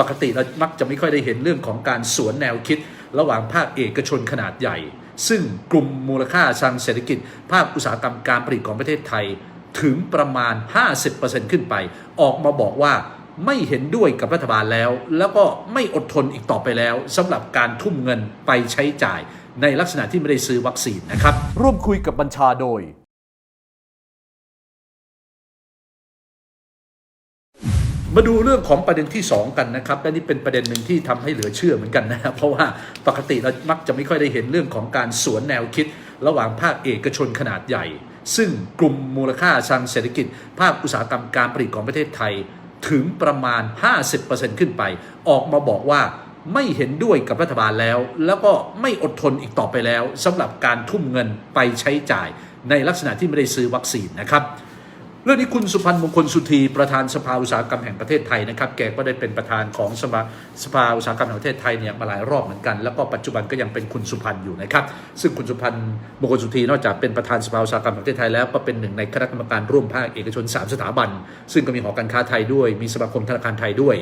ปกติเรามักจะไม่ค่อยได้เห็นเรื่องของการสวนแนวคิด ระหว่างภาคเอกชนขนาดใหญ่ ซึ่งกลุ่มมูลค่าทางเศรษฐกิจ ภาคอุตสาหกรรมการผลิตของประเทศไทย ถึงประมาณ 50%ขึ้นไป ออกมาบอกว่าไม่เห็นด้วยกับรัฐบาลแล้ว แล้วก็ไม่อดทนอีกต่อไปแล้วสำหรับการทุ่มเงินไปใช้จ่ายในลักษณะที่ไม่ได้ซื้อวัคซีนนะครับ ร่วมคุยกับบัญชาโดย มาดูเรื่องของประเด็นที่ 2 กันนะครับและนี่เป็นประเด็นหนึ่งที่ทำให้เหลือเชื่อเหมือนกันนะครับเพราะว่าปกติเรามักจะไม่ค่อยได้เห็นเรื่องของการสวนแนวคิด ระหว่างภาคเอกชนขนาดใหญ่ ซึ่งกลุ่มมูลค่าทางเศรษฐกิจ ภาคอุตสาหกรรมการผลิตของประเทศไทย ถึงประมาณ 50%ขึ้นไป ออกมาบอกว่าไม่เห็นด้วยกับรัฐบาลแล้ว แล้วก็ไม่อดทนอีกต่อไปแล้วสำหรับการทุ่มเงินไปใช้จ่ายในลักษณะที่ไม่ได้ซื้อวัคซีนนะครับ เรื่องนี้คุณสุพันธ์มงคลสุธีประธานสภาอุตสาหกรรมแห่งประเทศไทยนะครับแกก็ได้เป็นประธานของสภาสภาอุตสาหกรรมแห่งประเทศไทยเนี่ยมาหลายรอบเหมือนกันแล้วก็ปัจจุบันก็ยังเป็นคุณสุพันธ์อยู่นะครับซึ่งคุณสุพันธ์มงคลสุธีนอกจากเป็นประธานสภาอุตสาหกรรมแห่งประเทศไทยแล้วก็เป็นหนึ่งในคณะกรรมการร่วมภาคเอกชน 3 สถาบัน ซึ่งก็มีหอการค้าไทยด้วย มีสมาคมธนาคารไทยด้วย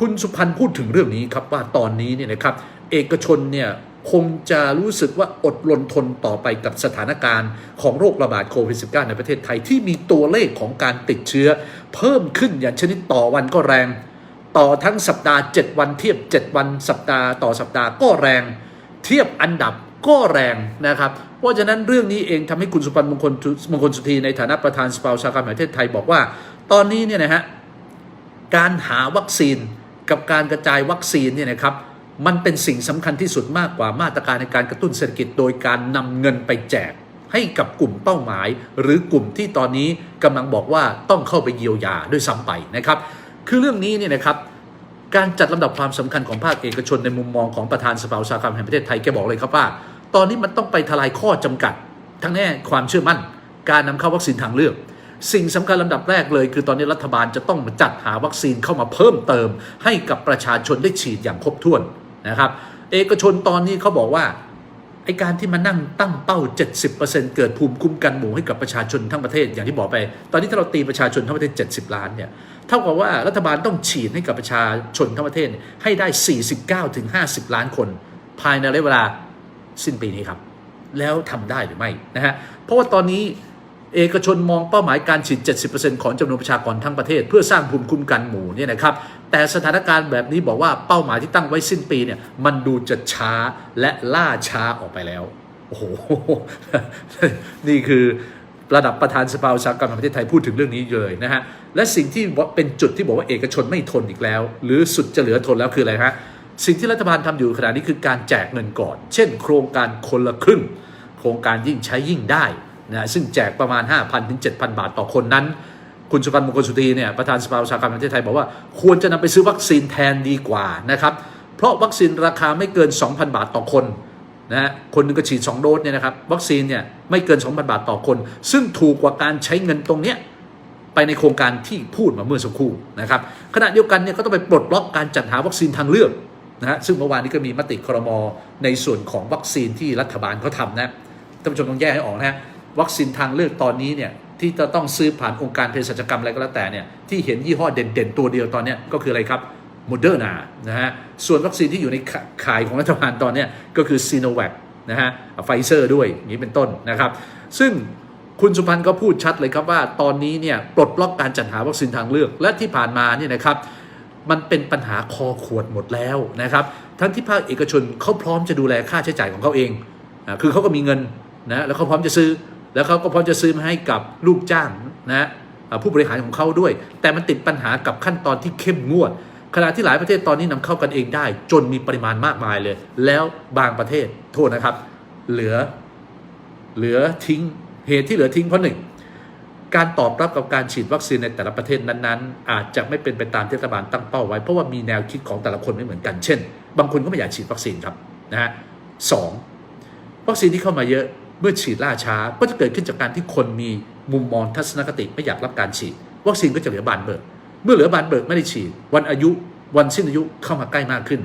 คุณสุพันธ์พูดถึงเรื่องนี้ครับว่าตอนนี้เนี่ยนะครับเอกชนเนี่ย คงจะรู้สึกว่าอดรนทนต่อไปกับสถานการณ์ของโรคระบาดโควิด -19 ในประเทศไทยที่มีตัวเลขของการติดเชื้อ เพิ่มขึ้นอย่างชนิดต่อวันก็แรง ต่อทั้งสัปดาห์ 7 วันเทียบ 7 วันสัปดาห์ต่อสัปดาห์ก็แรง เทียบอันดับก็แรงนะครับ เพราะฉะนั้นเรื่องนี้เองทำให้คุณสุพันธ์มงคลมงคลสุธีในฐานะประธานสภาอุตสากรรแห่งประเทศไทยบอกว่า ตอนนี้เนี่ยนะฮะการหาวัคซีนกับการกระจายวัคซีนเนี่ยนะครับ มันเป็นสิ่งสำคัญที่สุดมากกว่ามาตรการในการกระตุ้นเศรษฐกิจโดยการนำเงินไปแจก ให้กับกลุ่มเป้าหมาย หรือกลุ่มที่ตอนนี้กำลังบอกว่าต้องเข้าไปเยียวยาด้วยซ้ำไปนะครับ คือเรื่องนี้เนี่ยนะครับการจัดลำดับความสำคัญของภาคเอกชนในมุมมองของประธานสภาอุตสาหกรรมแห่งประเทศไทยแกบอกเลยครับว่า ตอนนี้มันต้องไปทลายข้อจำกัด ทั้งแน่ความเชื่อมั่น การนำเข้าวัคซีนทางเลือก สิ่งสำคัญลำดับแรกเลย คือตอนนี้รัฐบาลจะต้องมาจัดหาวัคซีนเข้ามาเพิ่มเติม ให้กับประชาชนได้ฉีดอย่างครบถ้วน นะครับเอกชนตอนนี้เขาบอกว่าไอการที่มานั่งตั้งเป้า 70%เกิดภูมิคุ้มกันหมู่ให้กับประชาชนทั้งประเทศอย่างที่บอกไป ตอนนี้ถ้าเราตีประชาชนทั้งประเทศ 70 ล้านเนี่ยเท่ากับว่ารัฐบาลต้องฉีดให้กับประชาชนทั้งประเทศให้ได้ 49-50 ล้านคน ภายในระยะเวลาสิ้นปีนี้ครับแล้วทำได้หรือไม่นะฮะ เพราะว่าตอนนี้เอกชนมองเป้าหมายการฉีด 70%ของจำนวนประชากรทั้งประเทศ เพื่อสร้างภูมิคุ้มกันหมู่เนี่ยนะครับ แต่สถานการณ์แบบนี้บอกว่าเป้าหมายที่ตั้งไว้สิ้นปีเนี่ยมันดูจะช้าและล่าช้าออกไปแล้ว โอ้โห นี่คือระดับประธานสภาอุตสาหกรรมแห่งประเทศไทยพูดถึงเรื่องนี้เลยนะฮะ และสิ่งที่เป็นจุดที่บอกว่าเอกชนไม่ทนอีกแล้ว หรือสุดจะเหลือทนแล้วคืออะไรฮะ สิ่งที่รัฐบาลทำอยู่ขณะนี้คือการแจกเงินก่อน เช่น โครงการคนละครึ่ง โครงการยิ่งใช้ยิ่งได้นะซึ่งแจกประมาณ 5,000ถึง7,000 บาทต่อคนนั้น คุณสุพันธ์มงคลสุธีเนี่ยประธานสภาอุตสาหกรรมแห่งประเทศไทยบอกว่าควรจะนำไปซื้อวัคซีนแทนดีกว่านะครับ เพราะวัคซีนราคาไม่เกิน 2,000 บาทต่อคนนะฮะคนหนึงก็ฉีด 2 โดสเนี่ยนะครับวัคซีนเนี่ยไม่เกิน 2,000 บาทต่อคน ซึ่งถูกกว่าการใช้เงินตรงเนี้ยไปในโครงการที่พูดมาเมื่อสักครู่นะครับขณะเดียวกันเนี่ยก็ต้องไปปลดล็อกการจัดหาวัคซีนทางเลือกนะฮะซึ่งเมื่อวานนี้ก็มีมติครมในส่วนของวัคซีนที่รัฐบาลเขาทำนะท่านผู้ชมต้องแยกให้ออกนะฮะวัคซีนทางเลือกตอนนี้เนี่ย ที่จะต้องซื้อผ่านองค์การเภสัชกรรมอะไรก็แล้วแต่เนี่ยที่เห็นยี่ห้อเด่นๆ ตัวเดียวตอนนี้ก็คืออะไรครับโมเดอร์นานะฮะส่วนวัคซีนที่อยู่ในขายของรัฐบาลตอนนี้ก็คือซีโนแวคนะฮะไฟเซอร์ด้วยอย่างนี้เป็นต้นนะครับ ซึ่งคุณสุพันธ์ก็พูดชัดเลยครับว่าตอนนี้เนี่ยปลดล็อกการจัดหาวัคซีนทางเลือก และที่ผ่านมาเนี่ยนะครับมันเป็นปัญหาคอขวดหมดแล้วนะครับ ทั้งที่ภาคเอกชนเขาพร้อมจะดูแลค่าใช้จ่ายของเขาเอง คือเขาก็มีเงินนะแล้วเขาพร้อมจะซื้อ แล้วเขาก็พร้อมจะซื้อมาให้กับลูกจ้างนะผู้บริหารของเขาด้วย แต่มันติดปัญหากับขั้นตอนที่เข้มงวดขณะที่หลายประเทศตอนนี้นำเข้ากันเองได้ จนมีปริมาณมากมายเลย แล้วบางประเทศโทษนะครับ เหลือเหลือทิ้งเหตุที่เหลือทิ้งเพราะหนึ่งการตอบรับกับการฉีดวัคซีนในแต่ละประเทศนั้นๆ อาจจะไม่เป็นไปตามที่รัฐบาลตั้งเป้าไว้เพราะว่ามีแนวคิดของแต่ละคนไม่เหมือนกัน เช่น บางคนก็ไม่อยากฉีดวัคซีนครับนะฮะสองวัคซีนที่เข้ามาเยอะ เมื่อฉีดล่าช้าก็จะเกิดขึ้นจากการที่คนมีมุมมองทัศนคติไม่อยากรับการฉีดวัคซีนก็จะเหลือบานเบิกเมื่อเหลือบานเบิกไม่ได้ฉีด วันอายุวันสิ้นอายุเข้ามาใกล้มากขึ้น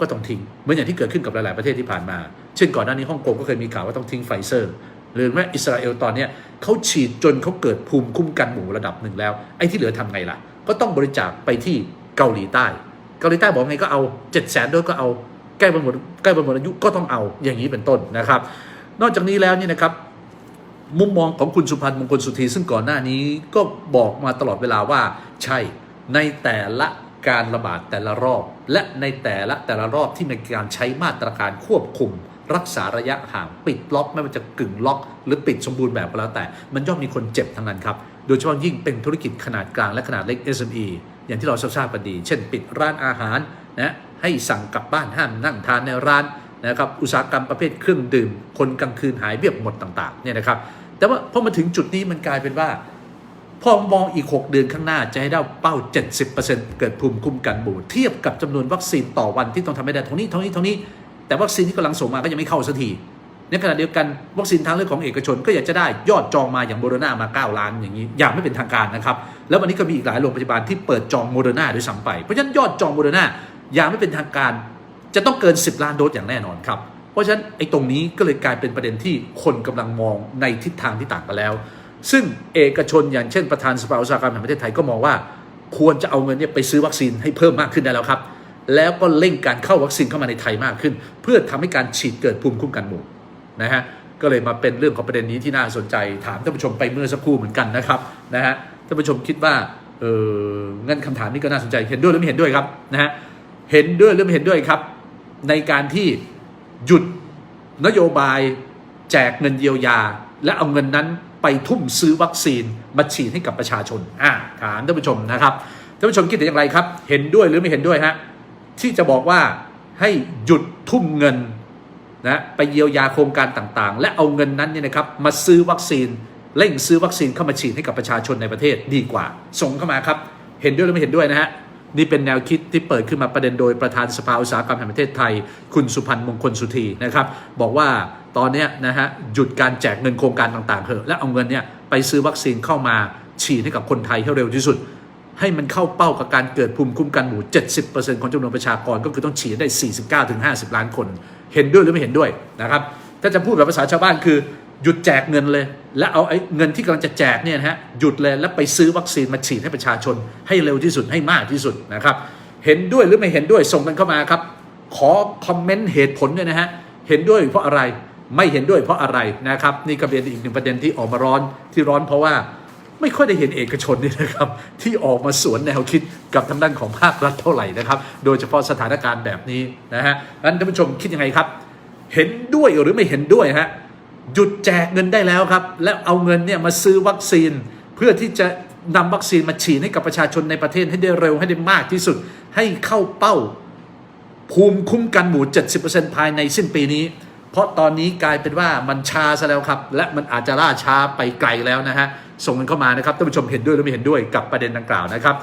ก็ต้องทิ้งเหมือนอย่างที่เกิดขึ้นกับหลาย ๆ ประเทศที่ผ่านมา เช่นก่อนหน้านี้ฮ่องกงก็เคยมีข่าวว่าต้องทิ้งไฟเซอร์หรือแม้อิสราเอลตอนนี้เขาฉีดจนเขาเกิดภูมิคุ้มกันหมู่ระดับหนึ่งแล้วไอ้ที่เหลือทำไงล่ะ ก็ต้องบริจาคไปที่เกาหลีใต้ เกาหลีใต้บอกไงก็เอา7 0 0 0 0 0โดสก็เอาใกล้วันหมดใกล้วันหมดอายุก็ต้องเอาอย่างนี้เป็นต้นนะครับ นอกจากนี้แล้วนี่นะครับ มุมมองของคุณสุพันธ์มงคลสุธีซึ่งก่อนหน้านี้ก็บอกมาตลอดเวลาว่า ใช่ในแต่ละการระบาดแต่ละรอบ และในแต่ละแต่ละรอบที่มีการใช้มาตรการควบคุม รักษาระยะห่างปิดล็อกไม่ว่าจะกึ่งล็อก หรือปิดสมบูรณ์แบบก็แล้วแต่ มันย่อมมีคนเจ็บทั้งนั้นครับโดยเฉพาะยิ่งเป็นธุรกิจขนาดกลางและขนาดเล็ก SME อย่างที่เราทราบกันดี เช่น ปิดร้านอาหารนะให้สั่งกลับบ้านห้ามนั่งทานในร้าน นะครับอุตสาหกรรมประเภทเครื่องดื่ม คนกลางคืนหายเบียบหมดต่างๆเนี่ยนะครับแต่ว่าพอมาถึงจุดนี้มันกลายเป็นว่าพอมองอีก 6 เดือนข้างหน้าจะให้ได้เป้า 70%เกิดภูมิคุ้มกันหมู่เทียบกับจำนวนวัคซีนต่อวันที่ต้องทำให้ได้เท่านี้เท่านี้เท่านี้ แต่วัคซีนที่กำลังส่งมาก็ยังไม่เข้าสักทีในขณะเดียวกันวัคซีนทางเลือกของเอกชนก็อยากจะได้ยอดจองมาอย่างโมเดอร์นามา 9 ล้านอย่างนี้ อย่างไม่เป็นทางการนะครับ แล้ววันนี้ก็มีอีกหลายโรงพยาบาลที่เปิดจองโมเดอร์นาด้วยซ้ำไปเพราะฉะนั้นยอดจองโมเดอร์นาอย่างไม่เป็นทางการ จะต้องเกิน 10 ล้านโดสอย่างแน่นอนครับ เพราะฉะนั้นไอ้ตรงนี้ก็เลยกลายเป็นประเด็นที่คนกำลังมองในทิศทางที่ต่างกันแล้ว ซึ่งเอกชนอย่างเช่นประธานสภาอุตสาหกรรมแห่งประเทศไทยก็มองว่า ควรจะเอาเงินเนี่ยไปซื้อวัคซีนให้เพิ่มมากขึ้นได้แล้วครับ แล้วก็เร่งการเข้าวัคซีนเข้ามาในไทยมากขึ้น เพื่อทำให้การฉีดเกิดภูมิคุ้มกันหมู่นะฮะก็เลยมาเป็นเรื่องของประเด็นนี้ที่น่าสนใจถามท่านผู้ชมไปเมื่อสักครู่เหมือนกันนะครับนะฮะท่านผู้ชมคิดว่าเอองั้นคำถามนี้ก็น่าสนใจเห็นด้วยหรือไม่เห็นด้วยครับนะฮะเห็นด้วยหรือไม่เห็นด้วยครับ ในการที่หยุดนโยบายแจกเงินเยียวยา และเอาเงินนั้นไปทุ่มซื้อวัคซีนมาฉีดให้กับประชาชนอ่าถามท่านผู้ชมนะครับท่านผู้ชมคิดเห็นอย่างไรครับ เห็นด้วยหรือไม่เห็นด้วยฮะที่จะบอกว่าให้หยุดทุ่มเงินนะไปเยียวยาโครงการต่างๆ และเอาเงินนั้นเนี่ยนะครับมาซื้อวัคซีนเร่งซื้อวัคซีนเข้ามาฉีดให้กับประชาชนในประเทศดีกว่าส่งเข้ามาครับ เห็นด้วยหรือไม่เห็นด้วยนะฮะ นี่เป็นแนวคิดที่เปิดขึ้นมาประเด็นโดยประธานสภาอุตสาหกรรมแห่งประเทศไทย คุณสุพันธ์มงคลสุธีนะครับ บอกว่าตอนนี้นะฮะหยุดการแจกเงินโครงการต่างๆเถอะและเอาเงินเนี่ยไปซื้อวัคซีนเข้ามาฉีดให้กับคนไทยให้เร็วที่สุด ให้มันเข้าเป้ากับการเกิดภูมิคุ้มกันหมู่ 70%ของจำนวนประชากรก็คือต้องฉีดได้ 49-50 ล้านคน เห็นด้วยหรือไม่เห็นด้วยนะครับถ้าจะพูดแบบภาษาชาวบ้านคือ หยุดแจกเงินเลย และเอาไอ้เงินที่กำลังจะแจกเนี่ยนะฮะหยุดเลยแล้วไปซื้อวัคซีนมาฉีดให้ประชาชน ให้เร็วที่สุดให้มากที่สุดนะครับ เห็นด้วยหรือไม่เห็นด้วยส่งกันเข้ามาครับ ขอคอมเมนต์เหตุผลด้วยนะฮะเห็นด้วยเพราะอะไรไม่เห็นด้วยเพราะอะไรนะครับ นี่ก็เป็นอีกหนึ่งประเด็นที่ออกมาร้อนที่ร้อนเพราะว่าไม่ค่อยได้เห็นเอกชนนี่นะครับ ที่ออกมาสวนแนวคิดกับทางด้านของภาครัฐเท่าไหร่นะครับ โดยเฉพาะสถานการณ์แบบนี้นะฮะงั้นท่านผู้ชมคิดยังไงครับ เห็นด้วยหรือไม่เห็นด้วยฮะ หยุดแจกเงินได้แล้วครับ แล้วเอาเงินเนี่ยมาซื้อวัคซีน เพื่อที่จะนำวัคซีนมาฉีดให้กับประชาชนในประเทศให้ได้เร็วให้ได้มากที่สุด ให้เข้าเป้า ภูมิคุ้มกันหมู่ 70%ภายในสิ้นปีนี้ เพราะตอนนี้กลายเป็นว่ามันช้าซะแล้วครับ และมันอาจจะล่าช้าไปไกลแล้วนะฮะส่งกันเข้ามานะครับท่านผู้ชมเห็นด้วยหรือไม่เห็นด้วยกับประเด็นดังกล่าวนะครับ